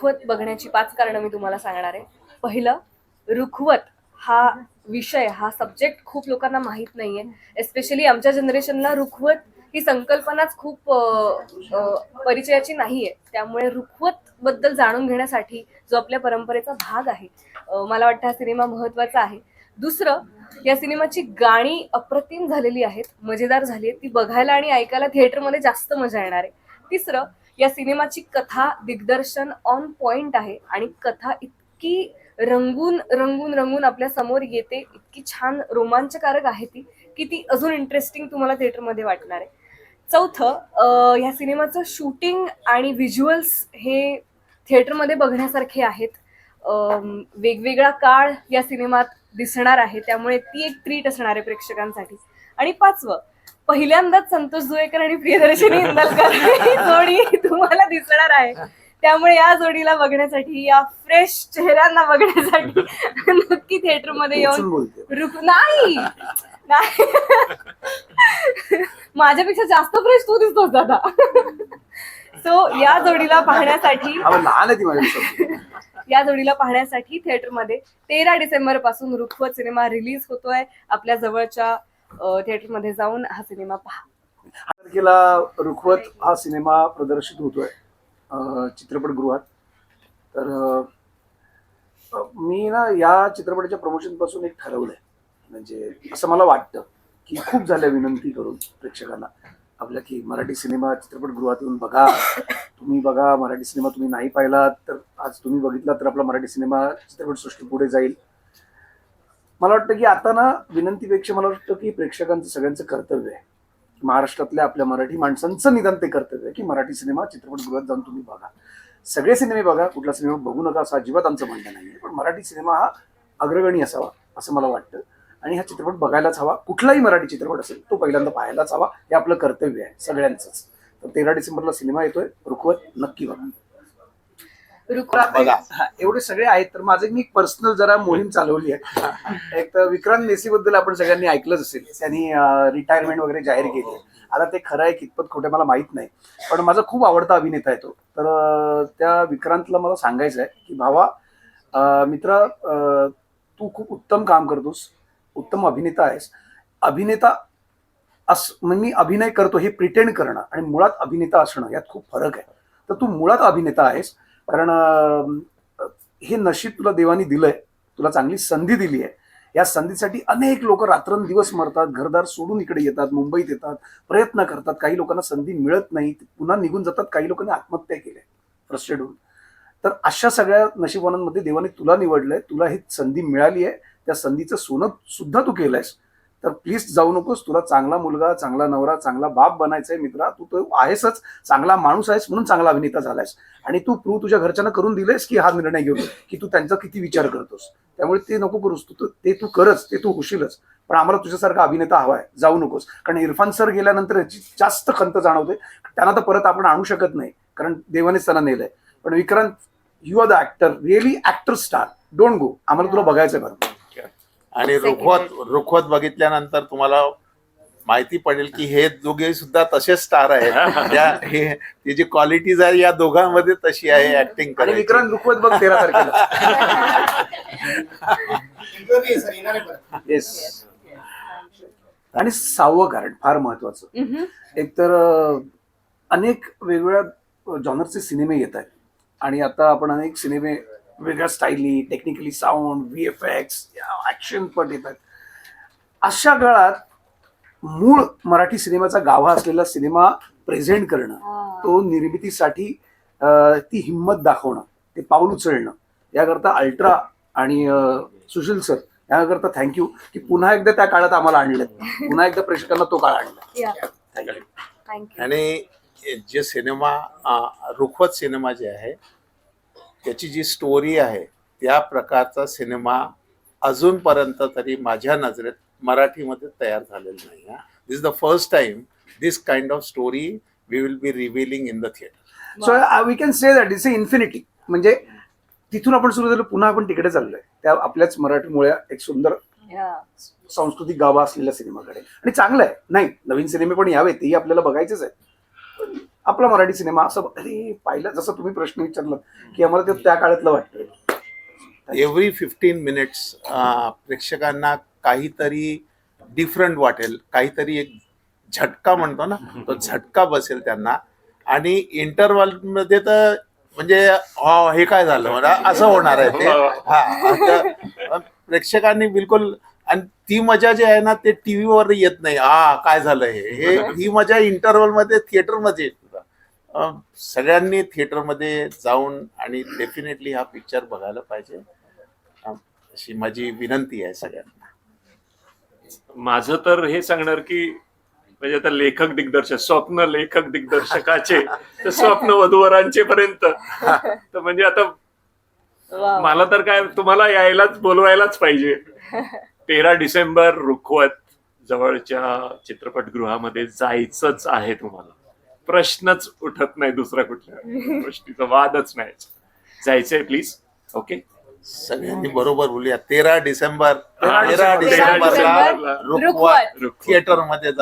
रुखवत बघण्याची पाच कारणं मी तुम्हाला सांगणार आहे. पहिलं रुखवत हा विषय हा सब्जेक्ट खूप लोकांना माहीत नाहीये. एस्पेशली आमच्या जनरेशनला रुखवत ही संकल्पनाच खूप परिचयाची नाहीये. त्यामुळे रुखवत बद्दल जाणून घेण्यासाठी जो आपल्या परंपरेचा भाग आहे मला वाटतं हा सिनेमा महत्त्वाचा आहे. दुसरं या सिनेमाची गाणी अप्रतिम झालेली आहेत मजेदार झाली आहेत. ती बघायला आणि ऐकायला थिएटरमध्ये जास्त मजा येणार आहे. तिसरं या सिनेमाची कथा दिग्दर्शन ऑन पॉइंट आहे आणि कथा इतकी रंगून रंगून रंगून आपल्यासमोर येते इतकी छान रोमांचकारक आहे ती की ती अजून इंटरेस्टिंग तुम्हाला थिएटरमध्ये वाटणार आहे. चौथं ह्या सिनेमाचं शूटिंग आणि व्हिज्युअल्स हे थिएटरमध्ये बघण्यासारखे आहेत. वेगवेगळा काळ या सिनेमात दिसणार आहे त्यामुळे ती एक ट्रीट असणार आहे प्रेक्षकांसाठी. आणि पाचवं पहिल्यांदाच संतोष जुळेकर आणि प्रियदर्शनी इंदलकर ही जोडी तुम्हाला दिसणार आहे. त्यामुळे या जोडीला बघण्यासाठी या फ्रेश चेहऱ्यांना बघण्यासाठी नक्की थिएटरमध्ये येऊन रुक नाही! माझ्यापेक्षा जास्त फ्रेश तू दिसतोस दादा. सो या जोडीला पाहण्यासाठी या जोडीला पाहण्यासाठी थिएटरमध्ये तेरा डिसेंबरपासून रुखवत सिनेमा रिलीज होतोय. आपल्या जवळच्या थिएटरमध्ये जाऊन हा सिनेमा पहा. तारखेला रुखवत हा सिनेमा प्रदर्शित होतोय चित्रपटगृहात. तर मी ना या चित्रपटाच्या प्रमोशनपासून एक ठरवलंय. म्हणजे असं मला वाटतं की खूप झाल्या विनंती करून प्रेक्षकांना. आपल्या की मराठी सिनेमा चित्रपटगृहात येऊन बघा. तुम्ही बघा मराठी सिनेमा तुम्ही नाही पाहिलात तर आज तुम्ही बघितला तर आपला मराठी सिनेमा चित्रपटसृष्टी पुढे जाईल. मला वाटतं की आता ना विनंतीपेक्षा मला वाटतं की प्रेक्षकांचं सगळ्यांचं कर्तव्य आहे. महाराष्ट्रातल्या आपल्या मराठी माणसांचं निदान ते कर्तव्य आहे की मराठी सिनेमा चित्रपटगृहात जाऊन तुम्ही बघा. सगळे सिनेमे बघा कुठला सिनेमा बघू नका असं अजिबात आमचं म्हणणं नाही आहे पण मराठी सिनेमा हा अग्रगणी असावा असं मला वाटतं. आणि हा चित्रपट बघायलाच हवा. कुठलाही मराठी चित्रपट असेल तो पहिल्यांदा पाहायलाच हवा. हे आपलं कर्तव्य आहे सगळ्यांचंच. तर तेरा डिसेंबरला सिनेमा येतोय. रुखवत नक्की बघा. एवढे सगळे आहेत तर माझे मी पर्सनल जरा मोहीम चालवली आहे. एक तर विक्रांत मेसी बद्दल आपण सगळ्यांनी ऐकलंच असेल. त्यांनी रिटायरमेंट वगैरे जाहीर केली आहे. आता ते खरं आहे कितपत खोटं मला माहीत नाही. पण माझा खूप आवडता अभिनेता आहे तो. तर त्या विक्रांतला मला सांगायचं आहे की भावा मित्र तू खूप उत्तम काम करतोस उत्तम अभिनेता आहेस. अभिनेता अस म्हणजे मी अभिनय करतो हे प्रिटेंड करणं आणि मुळात अभिनेता असणं यात खूप फरक आहे. तर तू मुळात अभिनेता आहेस कारण हे नशीब तुला देवानी दिलंय. तुला चांगली संधी दिली आहे या संधीसाठी अनेक लोक रात्रंदिवस मरतात घरदार सोडून इकडे येतात मुंबईत येतात प्रयत्न करतात. काही लोकांना संधी मिळत नाही पुन्हा निघून जातात काही लोकांनी आत्महत्या केल्या फ्रस्ट्रेट होऊन. तर अशा सगळ्या नशिबांमध्ये देवाने तुला निवडलंय तुला ही संधी मिळाली आहे त्या संधीचं सोनं सुद्धा तू केलंयस. तर प्लीज जाऊ नकोस तुला चांगला मुलगा चांगला नवरा चांगला बाप बनायचा आहे मित्रा तू तो आहेसच चांगला माणूस आहेस म्हणून चांगला अभिनेता झालायस. आणि तू प्रूव्ह तुझ्या घरच्यांना करून दिलेस की हा निर्णय घेऊन की तू त्यांचा किती विचार करतोस. त्यामुळे ते नको करूस तू ते तू करच ते तू होशीलच. पण आम्हाला तुझ्यासारखा अभिनेता हवाय जाऊ नकोस. कारण इरफान सर गेल्यानंतर जास्त खंत जाणवते त्यांना तर परत आपण आणू शकत नाही कारण देवानेच त्यांना नेलंय. पण Vikrant you are the actor really actor star don't go आम्हाला तुला बघायचं बरं आणि रुखवत रुखवत बघितल्यानंतर तुम्हाला माहिती पडेल की हे दोघे सुद्धा तसेच स्टार आहेत. त्या हे ती जी क्वालिटीज आहे या दोघांमध्ये तशी आहे ऍक्टिंग विक्रांत रुखवत बघ तेरा तारखेला. येस आणि सहावं कारण फार महत्वाचं. एकतर अं, अनेक वेगवेगळ्या जॉनरचे सिनेमे येत आहेत. आणि आता आपण अनेक सिनेमे वेगळ्या स्टाईली technically sound V F X action पण येत आहेत अशा काळात मूळ मराठी सिनेमाचा गाभा असलेला सिनेमा प्रेझेंट करणं. तो निर्मितीसाठी ती हिंमत दाखवणं ते पाऊल उचलणं याकरता अल्ट्रा आणि सुशील सर याकरता थँक्यू की पुन्हा एकदा त्या काळात आम्हाला आणलं पुन्हा एकदा प्रेक्षकांना तो काळ आणला. आणि जे सिनेमा रुखवत सिनेमा जे आहे त्याची जी स्टोरी आहे त्या प्रकारचा सिनेमा अजूनपर्यंत तरी माझ्या नजरेत मराठीमध्ये तयार झालेला नाही this the first time this kind of story we will be revealing in the theatre so we can say that it's a infinity म्हणजे तिथून आपण सुरू झालो पुन्हा आपण तिकडे चाललोय. त्या आपल्याच मराठीमुळे एक सुंदर. सांस्कृतिक गाभा असलेल्या सिनेमाकडे. आणि चांगलं आहे नाही नवीन सिनेमे पण यावे तेही आपल्याला बघायचेच आहे पण आपला मराठी सिनेमा असं अरे पाहिलं जसं तुम्ही प्रश्न विचारला की आम्हाला ते त्या काळातलं वाटतं एव्हरी फिफ्टीन मिनिट्स प्रेक्षकांना काहीतरी डिफरंट वाटेल. काहीतरी एक झटका म्हणतो ना तो झटका बसेल त्यांना. आणि इंटरवलमध्ये तर म्हणजे "हा, हे काय झालं मला? असं होणार आहे ते. हा. आता प्रेक्षकांनी बिलकुल आणि ती मजा जी आहे ना ते टीव्हीवर येत नाही. हा काय झालं हे? हे ही मजा इंटरवलमध्ये थिएटरमध्ये सगळ्यांनी थिएटरमध्ये जाऊन आणि डेफिनेटली हा पिक्चर बघायला पाहिजे. अशी माझी विनंती आहे सगळ्यांना. माझं तर हे सांगणार की म्हणजे आता लेखक दिग्दर्शक स्वप्न लेखक दिग्दर्शकाचे तर स्वप्न वधूवरांचे पर्यंत. तर म्हणजे आता. मला तर काय तुम्हाला यायलाच बोलवायलाच पाहिजे. तेरा डिसेंबर रुखवत जवळच्या चित्रपटगृहामध्ये जायचंच आहे तुम्हाला. प्रश्नच उठत नाही दुसरा कुठल्या गोष्टीचा वादच नाही जायचंय प्लीज ओके सगळ्यांनी बरोबर बोलूया तेरा डिसेंबर तेरा तेरा डिसेंबर. डिसेंबरला डिसेंबर, रुखवत रुखवत. रुखवत. थिएटरमध्ये जा